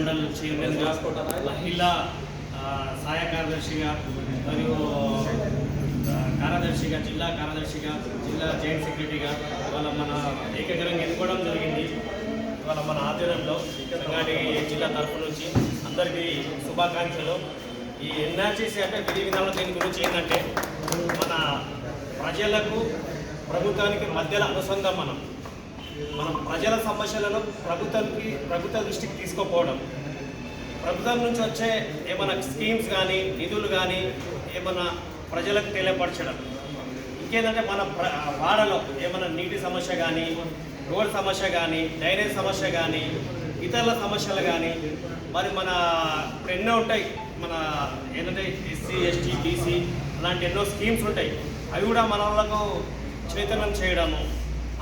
మండల్ చైర్మన్గా మహిళా సహాయ కార్యదర్శిగా మరియు కార్యదర్శిగా జిల్లా కార్యదర్శిగా జిల్లా జాయింట్ సెక్రటరీగా ఇవాళ మన ఏకగ్రంగా ఎన్నుకోవడం జరిగింది. ఇవాళ మన ఆధ్వర్యంలో సంగారెడ్డి జిల్లా తరఫు నుంచి అందరికీ శుభాకాంక్షలు. ఈ ఎన్ఆర్సీసీ అంటే విధి విధానం దీని గురించి ఏంటంటే మన ప్రజలకు ప్రభుత్వానికి మధ్యలో అనుసంధానం. మనం మనం ప్రజల సమస్యలను ప్రభుత్వానికి ప్రభుత్వ దృష్టికి తీసుకోపోవడం. ప్రభుత్వం నుంచి వచ్చే ఏమైనా స్కీమ్స్ కానీ నిధులు కానీ ఏమైనా ప్రజలకు తెలియపరచడం. ఇంకేంటంటే మన వాడలో ఏమైనా నీటి సమస్య కానీ రోడ్ సమస్య కానీ డ్రైనేజ్ సమస్య కానీ ఇతరుల సమస్యలు కానీ మరి మన ఎన్నో ఉంటాయి. మన ఏంటంటే ఎస్సీ ఎస్టీ బీసీ అలాంటి ఎన్నో స్కీమ్స్ ఉంటాయి. అవి కూడా మన వాళ్ళకు చైతన్యం చేయడము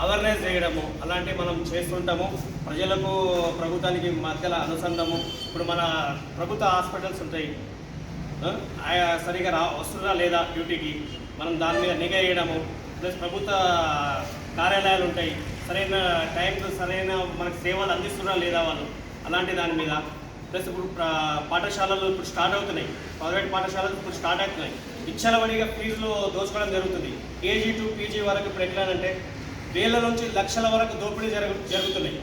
అవేర్నెస్ చేయడము అలాంటివి మనం చేస్తుంటాము. ప్రజలకు ప్రభుత్వానికి మధ్యలో అనుసంధము ఇప్పుడు మన ప్రభుత్వ హాస్పిటల్స్ ఉంటాయి. ఆ, ఆయా సరిగా రా వస్తుందా లేదా డ్యూటీకి? మనం దాని మీద నిఘా వేయడము. ప్లస్ ప్రభుత్వ కార్యాలయాలు ఉంటాయి. సరైన టైంలో సరైన మనకు సేవలు అందిస్తున్నా లేదా వాళ్ళు? అలాంటి దాని మీద. ప్లస్ ఇప్పుడు పాఠశాలలు ఇప్పుడు స్టార్ట్ అవుతున్నాయి. ప్రైవేట్ పాఠశాలలు ఇప్పుడు స్టార్ట్ అవుతున్నాయి. ఇచ్చలవడిగా ఫీజులు దోచుకోవడం జరుగుతుంది. కేజీ టు పీజీ వరకు ఇప్పుడు ఎట్లా అంటే వేల నుంచి లక్షల వరకు దోపిడీ జరుగు జరుగుతున్నాయి.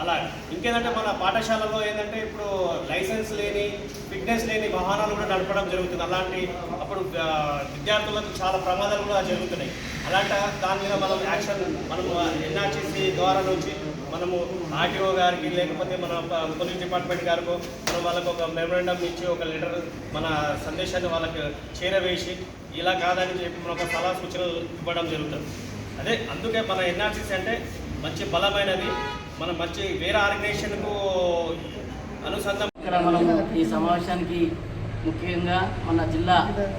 అలా ఇంకేంటంటే మన పాఠశాలలో ఏంటంటే ఇప్పుడు లైసెన్స్ లేని ఫిట్నెస్ లేని వాహనాలు కూడా నడపడం జరుగుతుంది. అలాంటి అప్పుడు విద్యార్థులకు చాలా ప్రమాదాలు కూడా జరుగుతున్నాయి. అలాంటి దాని మీద మనం యాక్షన్ మనము ఎన్ఆర్టీసీ ద్వారా నుంచి మనము ఆర్టీఓ గారికి లేకపోతే మన పోలీస్ డిపార్ట్మెంట్ గారికి మనం వాళ్ళకు ఒక మెమోరాండం ఇచ్చి ఒక లెటర్ మన సందేశాన్ని వాళ్ళకి చేరవేసి ఇలా కాదని చెప్పి మనం ఒక సలహా సూచనలు ఇవ్వడం జరుగుతుంది. అదే అందుకే మన ఎన్ఆర్సీసీ అంటే మంచి బలమైనది. మనం మంచి వేరే ఆర్గనైజేషన్కు అనుసంధానం ఇక్కడ మనం ఈ సమావేశానికి ముఖ్యంగా మన జిల్లా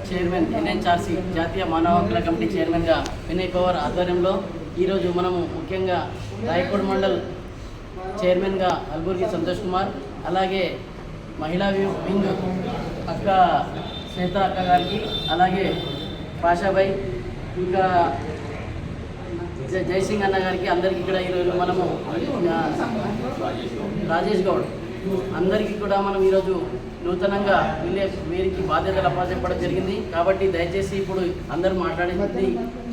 చైర్మన్ ఎన్హెచ్ఆర్సీ జాతీయ మానవ హక్కుల కమిటీ చైర్మన్గా వినయ్ పవర్ ఆధ్వర్యంలో ఈరోజు మనము ముఖ్యంగా రాయకోడ్ మండల్ చైర్మన్గా అల్బుర్గి సంతోష్ కుమార్ అలాగే మహిళా వింగ్ అక్క శ్వేత అక్క గారికి అలాగే పాషాబాయ్ ఇంకా జయసింగ్ అన్న గారికి అందరికీ ఇక్కడ ఈరోజు మనము రాజేష్ గౌడ్ అందరికీ కూడా మనం ఈరోజు నూతనంగా వీళ్ళే వీరికి బాధ్యతలు అప్పచెప్పడం జరిగింది. కాబట్టి దయచేసి ఇప్పుడు అందరూ మాట్లాడేది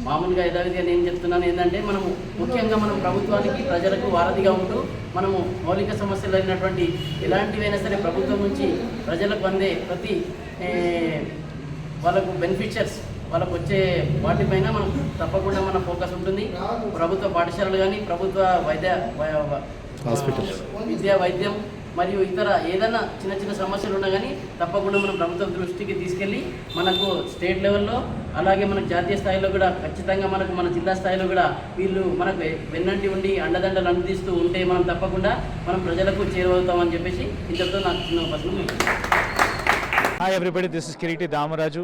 మామూలుగా యథావిధిగా నేను చెప్తున్నాను ఏంటంటే మనము ముఖ్యంగా మనం ప్రభుత్వానికి ప్రజలకు వారధిగా ఉంటూ మనము మౌలిక సమస్యలు అయినటువంటి ఎలాంటివైనా సరే ప్రభుత్వం నుంచి ప్రజలకు అందే ప్రతి వాళ్ళకు బెనిఫిషియర్స్ వాళ్ళకు వచ్చే వాటిపైన మనం తప్పకుండా మన ఫోకస్ ఉంటుంది ప్రభుత్వ పాఠశాలలు కానీ ప్రభుత్వ వైద్య. విద్యా వైద్యం మరియు ఇతర ఏదైనా చిన్న చిన్న సమస్యలు ఉన్నా కానీ తప్పకుండా మనం ప్రభుత్వ దృష్టికి తీసుకెళ్ళి మనకు స్టేట్ లెవెల్లో అలాగే మనకు జాతీయ స్థాయిలో కూడా ఖచ్చితంగా మనకు మన జిల్లా స్థాయిలో కూడా వీళ్ళు మనకు వెన్నంటి ఉండి అండదండలు అందిస్తూ ఉంటే మనం తప్పకుండా మనం ప్రజలకు చేరువవుతామని చెప్పేసి ఇంతటితో నాకు చిన్న ప్రశ్న Hi everybody, this is Kiriti Damaraju.